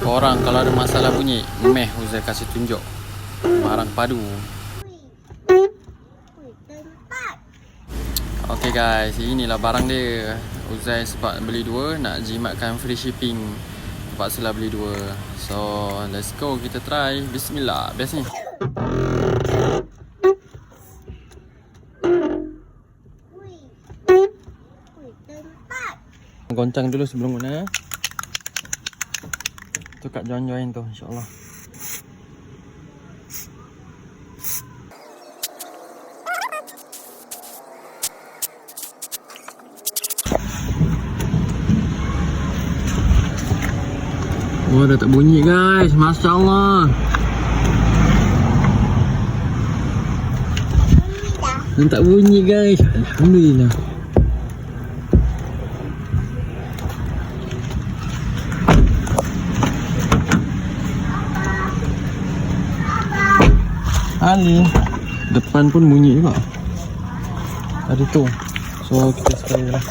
Korang kalau ada masalah bunyi Meh Uzai kasih tunjuk. Barang padu. Okay guys Inilah barang dia. Uzai sebab beli dua Nak jimatkan free shipping. Terpaksalah beli dua. So let's go Kita try. Bismillah Best ni. Goncang dulu sebelum guna Tu kat join-join tu insyaAllah. Oh dah tak bunyi guys. Masya Allah Dah tak bunyi guys. Alhamdulillah Ali Depan pun bunyi juga. Tadi tu. So kita sekali lah